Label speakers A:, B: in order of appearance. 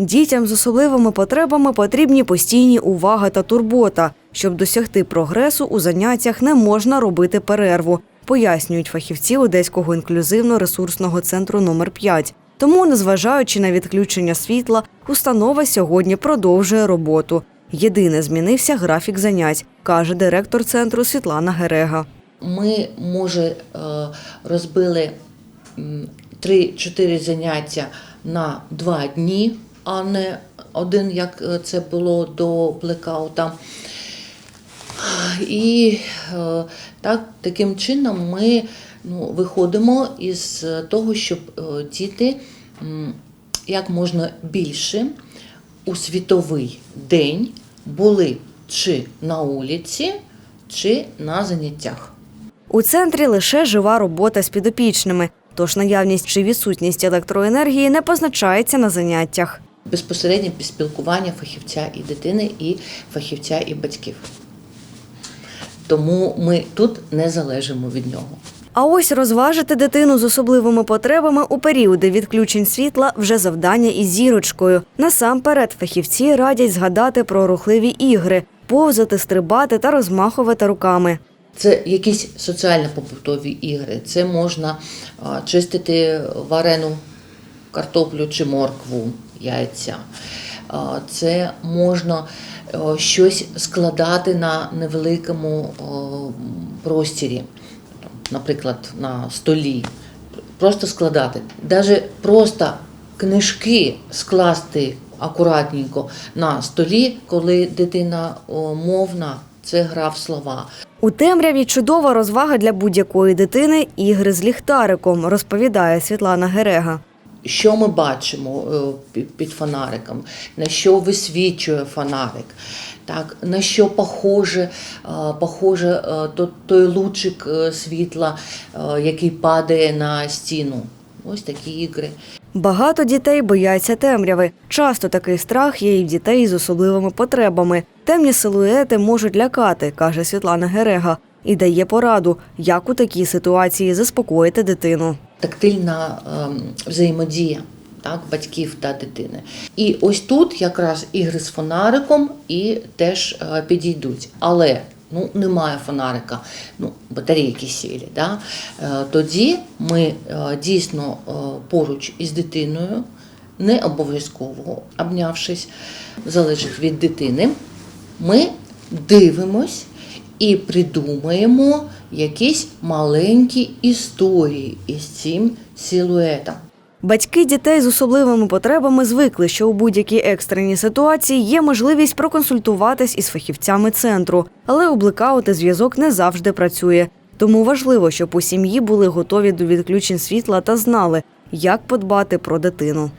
A: Дітям з особливими потребами потрібні постійні увага та турбота. Щоб досягти прогресу у заняттях не можна робити перерву, пояснюють фахівці Одеського інклюзивно-ресурсного центру номер 5 Тому, незважаючи на відключення світла, установа сьогодні продовжує роботу. Єдине змінився графік занять, каже директор центру Світлана Герега.
B: Ми, може, е, розбили м, 3-4 заняття на 2 дні, а не один, як е, це було до блекаута. І е, так, таким чином ми ну, виходимо із того, щоб е, діти як можна більше у світовий день були чи на вулиці, чи на заняттях.
A: У центрі лише жива робота з підопічними, тож наявність чи відсутність електроенергії не позначається на заняттях.
B: Безпосереднє спілкування фахівця і дитини, і фахівця і батьків. Тому ми тут не залежимо від нього.
A: А ось розважити дитину з особливими потребами у періоди відключень світла вже завдання із зірочкою. Насамперед фахівці радять згадати про рухливі ігри, повзати, стрибати та розмахувати руками.
B: Це якісь соціально-побутові ігри. Це можна чистити варену картоплю чи моркву, яйця. Це можна щось складати на невеликому простірі, наприклад, на столі. Просто складати. Навіть просто книжки скласти акуратненько на столі, коли дитина мовна, це гра в слова.
A: У темряві чудова розвага для будь-якої дитини ігри з ліхтариком, розповідає Світлана Герега.
B: Що ми бачимо е, під фонариком, на що висвічує фонарик, так, на що похоже, е, похоже е, то- той лучик світла, який падає на стіну. Ось такі ігри.
A: Багато дітей бояться темряви. Часто такий страх є і в дітей з особливими потребами. Темні силуети можуть лякати, каже Світлана Герега, і дає пораду, як у такій ситуації заспокоїти дитину.
B: Тактильна ем, взаємодія так, батьків та дитини. І ось тут якраз ігри з фонариком і теж е, підійдуть. Але ну, немає фонарика, ну, батарейки сілі. Да? Е, тоді ми е, дійсно поруч із дитиною, не обов'язково обнявшись, залежить від дитини, ми дивимось і придумаємо якісь маленькі історії із цим силуетом.
A: Батьки дітей з особливими потребами звикли, що у будь-якій екстреній ситуації є можливість проконсультуватись із фахівцями центру, але у блекаути зв'язок не завжди працює. Тому важливо, щоб у сім'ї були готові до відключень світла та знали, як подбати про дитину.